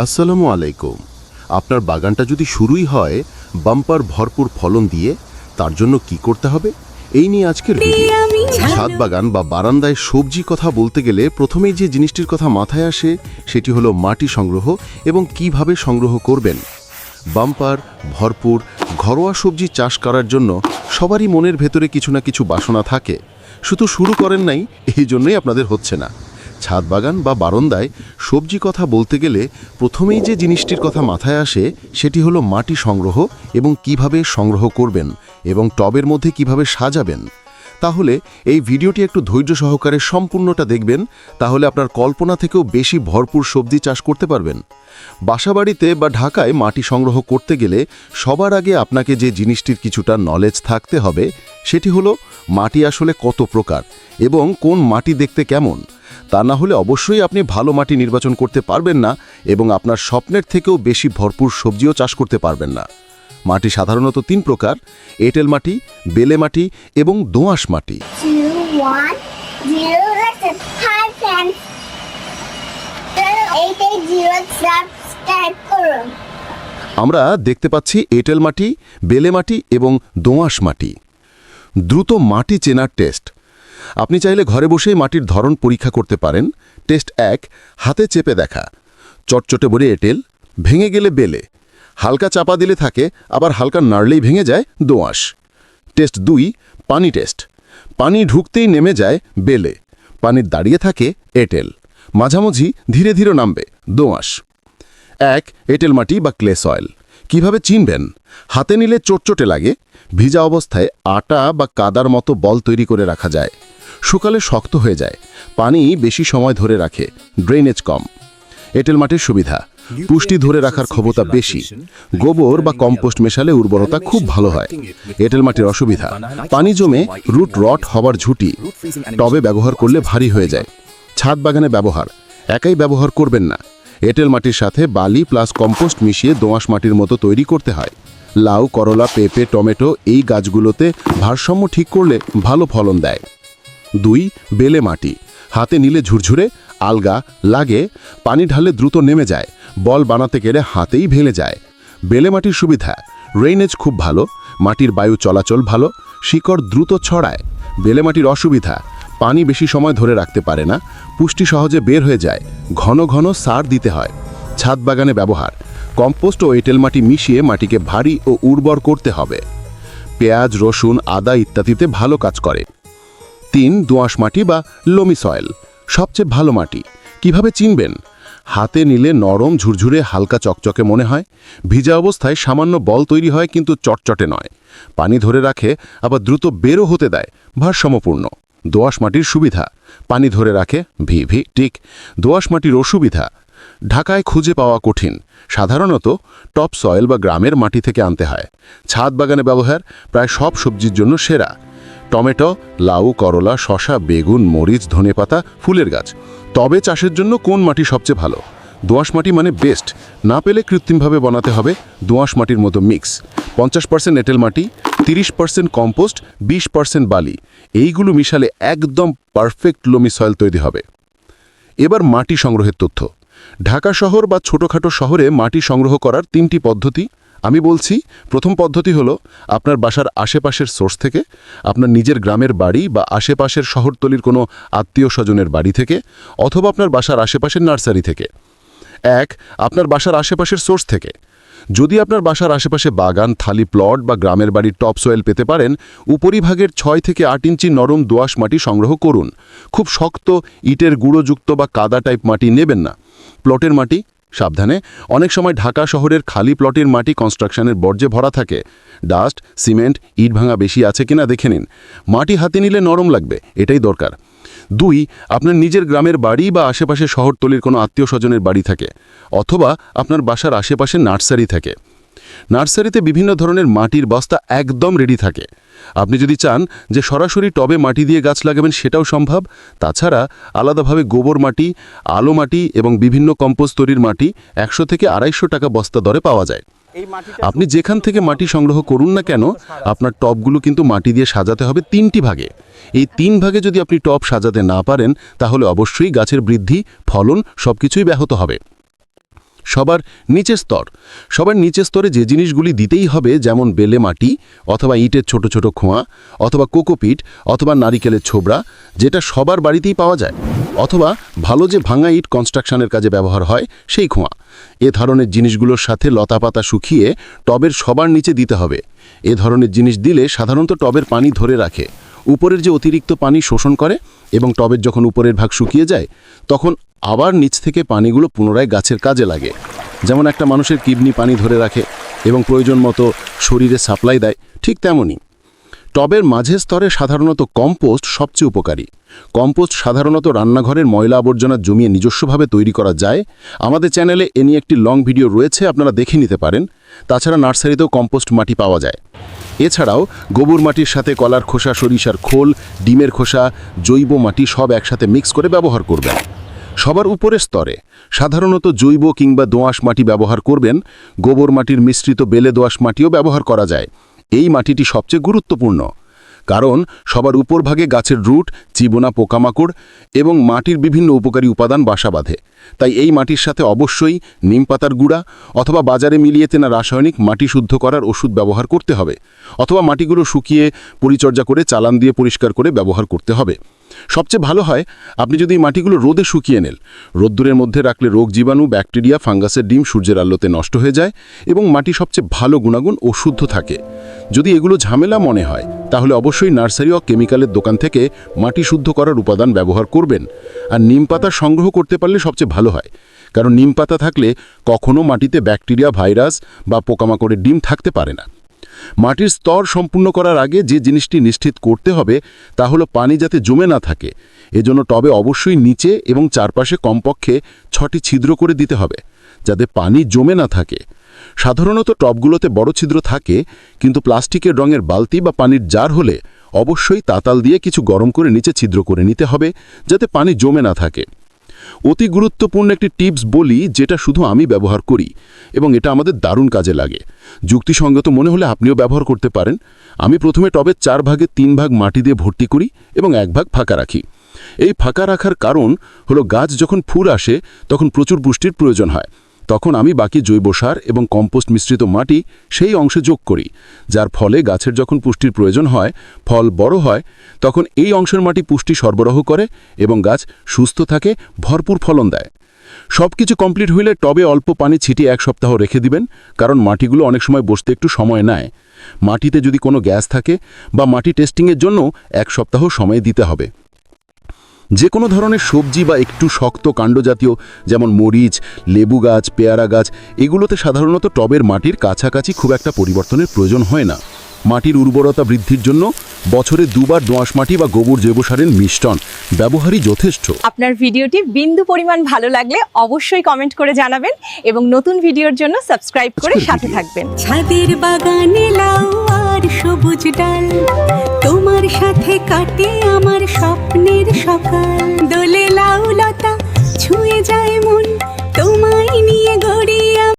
আসসালামু আলাইকুম। আপনার বাগানটা যদি শুরুই হয় বাম্পার ভরপুর ফলন দিয়ে তার জন্য কি করতে হবে? এই নিয়ে আজকের ভিডিও ছাদ বাগান বা বারান্দায় সবজি কথা বলতে গেলে প্রথমেই যে জিনিসটির কথা মাথায় আসে সেটি হলো মাটি সংগ্রহ এবং কীভাবে সংগ্রহ করবেন। বাম্পার ভরপুর ঘরোয়া সবজি চাষ করার জন্য সবারই মনের ভেতরে কিছু না কিছু বাসনা থাকে। শুধু শুরু করেন নাই এই জন্যই আপনাদের হচ্ছে না। ছাদ বাগান বা বারান্দায় সবজি কথা বলতে গেলে প্রথমেই যে জিনিসটির কথা মাথায় আসে সেটি হলো মাটি সংগ্রহ এবং কীভাবে সংগ্রহ করবেন এবং টবের মধ্যে কীভাবে সাজাবেন। তাহলে এই ভিডিওটি একটু ধৈর্য সহকারে সম্পূর্ণটা দেখবেন, তাহলে আপনার কল্পনা থেকেও বেশি ভরপুর সবজি চাষ করতে পারবেন। বাসাবাড়িতে বা ঢাকায় মাটি সংগ্রহ করতে গেলে সবার আগে আপনাকে যে জিনিসটির কিছুটা নলেজ থাকতে হবে, সেটি হলো মাটি আসলে কত প্রকার এবং কোন মাটি দেখতে কেমন। তা না হলে অবশ্যই আপনি ভালো মাটি নির্বাচন করতে পারবেন না এবং আপনার স্বপ্নের থেকেও বেশি ভরপুর সবজিও চাষ করতে পারবেন না। মাটি সাধারণত তিন প্রকার, এঁটেল মাটি, বেলে মাটি এবং দোআঁশ মাটি। আমরা দেখতে পাচ্ছি এঁটেল মাটি, বেলে মাটি এবং দোআঁশ মাটি। দ্রুত মাটি চেনার টেস্ট। আপনি চাইলে ঘরে বসেই মাটির ধরন পরীক্ষা করতে পারেন। টেস্ট এক, হাতে চেপে দেখা। চটচটে বলে এঁটেল, ভেঙে গেলে বেলে। হালকা চাপা দিলে থাকে, আবার হালকা নাড়লেই ভেঙে যায় দোআঁশ। টেস্ট দুই, পানি টেস্ট। পানি ঢুকতেই নেমে যায় বেলে। পানির দাঁড়িয়ে থাকে এঁটেল। মাঝামাঝি ধীরে ধীরে নামবে দোআঁশ। এক, এঁটেল মাটি বা ক্লে সয়েল। কীভাবে চিনবেন? হাতে নিলে চটচটে লাগে। ভিজা অবস্থায় আটা বা কাদার মতো বল তৈরি করে রাখা যায়। শুকালে শক্ত হয়ে যায়। পানি বেশি সময় ধরে রাখে। ড্রেনেজ কম। এঁটেল মাটির সুবিধা। পুষ্টি ধরে রাখার ক্ষমতা বেশি। গোবর বা কম্পোস্ট মেশালে উর্বরতা খুব ভালো হয়। এঁটেল মাটির অসুবিধা। পানি জমে রুট রট হবার ঝুঁটি টবে ব্যবহার করলে ভারী হয়ে যায়। ছাদ বাগানে ব্যবহার। একাই ব্যবহার করবেন না। এঁটেল মাটির সাথে বালি প্লাস কম্পোস্ট মিশিয়ে দোঁয়াশ মাটির মতো তৈরি করতে হয়। লাউ, করলা, পেঁপে, টমেটো এই গাছগুলোতে ভারসাম্য ঠিক করলে ভালো ফলন দেয়। দুই, বেলে মাটি। হাতে নিলে ঝুরঝুরে, আলগা, লাগে, পানি ঢালে দ্রুত নেমে যায়। বল বানাতে গেলে হাতেই ভেঙে যায়। বেলে মাটির সুবিধা। রেইনেজ খুব ভালো, মাটির বায়ু চলাচল ভালো, শিকড় দ্রুত ছড়ায়। বেলে মাটির অসুবিধা, পানি বেশি সময় ধরে রাখতে পারে না, পুষ্টি সহজে বের হয়ে যায়, ঘন ঘন সার দিতে হয়। ছাদ বাগানে ব্যবহার, কম্পোস্ট ও এঁটেল মাটি মিশিয়ে মাটিকে ভারী ও উর্বর করতে হবে। পেঁয়াজ, রসুন, আদা ইত্যাদিতে ভালো কাজ করে। তিন দোআঁশ মাটি বা লোমি সয়েল, সবচেয়ে ভালো মাটি। কীভাবে চিনবেন? হাতে নিলে নরম, ঝুরঝুরে, হালকা চকচকে মনে হয়। ভিজা অবস্থায় সামান্য বল তৈরি হয়, কিন্তু চটচটে নয়। পানি ধরে রাখে, আবার দ্রুত বেরো হতে দেয়। ভারসাম্যপূর্ণ। দোআঁশ মাটির সুবিধা। পানি ধরে রাখে, ভি ভি, টিক। দোআঁশ মাটির অসুবিধা। ঢাকায় খুঁজে পাওয়া কঠিন। সাধারণত টপ সয়েল বা গ্রামের মাটি থেকে আনতে হয়। ছাদ বাগানে ব্যবহার, প্রায় সব সবজির জন্য সেরা। টমেটো, লাউ, করলা শশা বেগুন, মরিচ, ধনেপাতা, ফুলের গাছ। তবে চাষের জন্য কোন মাটি সবচেয়ে ভালো? দোআঁশ মাটি মানে বেস্ট না পেলে কৃত্রিমভাবে বানাতে হবে দোআঁশ মাটির মতো মিক্স পঞ্চাশ পার্সেন্ট এঁটেল মাটি, তিরিশ পার্সেন্ট কম্পোস্ট বিশ পার্সেন্ট বালি। এইগুলো মিশালে একদম পারফেক্ট লোমি সয়েল তৈরি হবে। এবার মাটি সংগ্রহের তথ্য। ঢাকা শহর বা ছোটোখাটো শহরে মাটি সংগ্রহ করার তিনটি পদ্ধতি আমি বলছি, প্রথম পদ্ধতি হলো আপনার বাসার আশেপাশের সোর্স থেকে, আপনার নিজের গ্রামের বাড়ি বা আশেপাশের শহরতলির কোনো আত্মীয় স্বজনের বাড়ি থেকে, অথবা আপনার বাসার আশেপাশের নার্সারি থেকে। এক, আপনার বাসার আশেপাশের সোর্স থেকে। যদি আপনার বাসার আশেপাশে বাগান, থালি প্লট বা গ্রামের বাড়ির টপ সয়েল পেতে পারেন, উপরিভাগের ছয় থেকে আট ইঞ্চি নরম দোআঁশ মাটি সংগ্রহ করুন। খুব শক্ত, ইটের গুঁড়োযুক্ত বা কাদা টাইপ মাটি নেবেন না। প্লটের মাটি সাবধানে, অনেক সময় ঢাকা শহরের খালি প্লটের মাটি কনস্ট্রাকশনের বর্জ্যে ভরা থাকে। ডাস্ট সিমেন্ট ইট ভাঙা বেশি আছে কিনা দেখে নিন। মাটি হাতে নিলে নরম লাগবে, এটাই দরকার। দুই, আপনার নিজের গ্রামের বাড়ি বা আশেপাশে শহরতলির কোনো আত্মীয় স্বজনের বাড়ি থাকে, অথবা আপনার বাসার আশেপাশে নার্সারি থাকে। নার্সারিতে বিভিন্ন ধরনের মাটির বস্তা একদম রেডি থাকে। আপনি যদি চান যে সরাসরি টবে মাটি দিয়ে গাছ লাগাবেন সেটাও সম্ভব তাছাড়া আলাদাভাবে গোবর মাটি আলো মাটি এবং বিভিন্ন কম্পোস্ট তৈরির মাটি একশো থেকে আড়াইশো টাকা বস্তা দরে পাওয়া যায়। আপনি যেখান থেকে মাটি সংগ্রহ করুন না কেন আপনার টবগুলো কিন্তু মাটি দিয়ে সাজাতে হবে তিনটি ভাগে। এই তিন ভাগে যদি আপনি টব সাজাতে না পারেন তাহলে অবশ্যই গাছের বৃদ্ধি ফলন সবকিছুই ব্যাহত হবে। সবার নিচের স্তর। সবার নিচের স্তরে যে জিনিসগুলি দিতেই হবে, যেমন বেলে মাটি, অথবা ইটের ছোট ছোট খোঁয়া, অথবা কোকোপিট অথবা নারিকেলের ছোবড়া, যেটা সবার বাড়িতেই পাওয়া যায়, অথবা ভালো যে ভাঙা ইট কনস্ট্রাকশনের কাজে ব্যবহার হয়, সেই খোঁয়া। এ ধরনের জিনিসগুলোর সাথে লতাপাতা শুকিয়ে টবের সবার নিচে দিতে হবে। এ ধরনের জিনিস দিলে সাধারণত টবের পানি ধরে রাখে। উপরের যে অতিরিক্ত পানি শোষণ করে এবং টবের যখন উপরের ভাগ শুকিয়ে যায়, তখন আবার নিচ থেকে পানিগুলো পুনরায় গাছের কাজে লাগে। যেমন একটা মানুষের কিডনি পানি ধরে রাখে এবং প্রয়োজন মতো শরীরে সাপ্লাই দেয়, ঠিক তেমনই। টবের মাঝের স্তরে সাধারণত কম্পোস্ট সবচেয়ে উপকারী। কম্পোস্ট সাধারণত রান্নাঘরের ময়লা আবর্জনা জমিয়ে নিজস্বভাবে তৈরি করা যায়। আমাদের চ্যানেলে এ নিয়ে একটি লং ভিডিও রয়েছে, আপনারা দেখে নিতে পারেন। তাছাড়া নার্সারিতেও কম্পোস্ট মাটি পাওয়া যায়। এছাড়াও গোবর মাটির সাথে কলার খোসা, সরিষার খোল, ডিমের খোসা, জৈব মাটি সব একসাথে মিক্স করে ব্যবহার করবেন। সবার উপরের স্তরে সাধারণত জৈব কিংবা দোঁয়াশ মাটি ব্যবহার করবেন। গোবর মাটির মিশ্রিত বেলে দোঁয়াশ মাটিও ব্যবহার করা যায়। এই মাটিটি সবচেয়ে গুরুত্বপূর্ণ। কারণ সবার উপরভাগে গাছের রুট, চিবোনা পোকামাকড় এবং মাটির বিভিন্ন উপকারী উপাদান বাসা বাঁধে। তাই এই মাটির সাথে অবশ্যই নিম পাতার গুঁড়া অথবা বাজারে মিলিয়ে তেনা রাসায়নিক মাটি শুদ্ধ করার ওষুধ ব্যবহার করতে হবে, অথবা মাটিগুলো শুকিয়ে পরিচর্যা করে চালান দিয়ে পরিষ্কার করে ব্যবহার করতে হবে। সবচেয়ে ভালো হয়, আপনি যদি মাটিগুলো রোদে শুকিয়ে নেন। রোদ্দুরের মধ্যে রাখলে রোগ জীবাণু, ব্যাকটেরিয়া, ফাঙ্গাসের ডিম সূর্যের আলোতে নষ্ট হয়ে যায় এবং মাটি সবচেয়ে ভালো গুণাগুণ ও শুদ্ধ থাকে। যদি এগুলো ঝামেলা মনে হয়, তাহলে অবশ্যই নার্সারি ও কেমিক্যালের দোকান থেকে মাটি শুদ্ধ করার উপাদান ব্যবহার করবেন। আর নিম পাতা সংগ্রহ করতে পারলে সবচেয়ে ভালো হয়, কারণ নিম পাতা থাকলে কখনও মাটিতে ব্যাকটেরিয়া, ভাইরাস বা পোকামাকড়ের ডিম থাকতে পারে না। মাটির স্তর সম্পূর্ণ করার আগে যে জিনিসটি নিশ্চিত করতে হবে, তা হলো পানি যাতে জমে না থাকে। এজন্য টবে অবশ্যই নিচে এবং চারপাশে কমপক্ষে ছটি ছিদ্র করে দিতে হবে, যাতে পানি জমে না থাকে। সাধারণত টবগুলোতে বড় ছিদ্র থাকে, কিন্তু প্লাস্টিকের রঙের বালতি বা পানির জার হলে অবশ্যই তাতাল দিয়ে কিছু গরম করে নিচে ছিদ্র করে নিতে হবে, যাতে পানি জমে না থাকে। অতি গুরুত্বপূর্ণ একটি টিপস বলি যেটা শুধু আমি ব্যবহার করি এবং এটা আমাদের দারুণ কাজে লাগে। যুক্তিসঙ্গত মনে হলে আপনিও ব্যবহার করতে পারেন। আমি প্রথমে টবের চার ভাগে তিন ভাগ মাটি দিয়ে ভর্তি করি এবং এক ভাগ ফাঁকা রাখি। এই ফাঁকা রাখার কারণ হলো গাছ যখন ফুল আসে তখন প্রচুর পুষ্টির প্রয়োজন হয়। তখন আমি বাকি জৈব সার এবং কম্পোস্ট মিশ্রিত মাটি সেই অংশে যোগ করি, যার ফলে গাছের যখন পুষ্টির প্রয়োজন হয়, ফল বড় হয়, তখন এই অংশের মাটি পুষ্টি সরবরাহ করে এবং গাছ সুস্থ থাকে, ভরপুর ফলন দেয়। সব কিছু কমপ্লিট হইলে টবে অল্প পানি ছিটিয়ে এক সপ্তাহ রেখে দিবেন, কারণ মাটিগুলো অনেক সময় বসতে একটু সময় নেয়। মাটিতে যদি কোনো গ্যাস থাকে বা মাটি টেস্টিংয়ের জন্য এক সপ্তাহ সময় দিতে হবে। যে কোনো ধরনের সবজি বা একটু শক্ত কাণ্ড জাতীয় যেমন মরিচ, লেবু গাছ, পেয়ারা গাছ, এগুলোতে সাধারণত টবের মাটির কাছাকাছি খুব একটা পরিবর্তনের প্রয়োজন হয় না। মাটির উর্বরতা বৃদ্ধির জন্য বছরে দুবার দোঁয়াশ মাটি বা গোবর জৈব সারের মিষ্টন ব্যবহারই যথেষ্ট। আপনার ভিডিওটি বিন্দু পরিমাণ ভালো লাগলে অবশ্যই কমেন্ট করে জানাবেন এবং নতুন ভিডিওর জন্য সাবস্ক্রাইব করে সাথে থাকবেন। ছাদের বাগানে লাউ আর সবুজ ডাল তোমার সাথে কাটে আমার স্বপ্নের সকাল। দোলে লাউ লতা ছুঁয়ে যায় মন তোমায় নিয়ে গড়িয়ে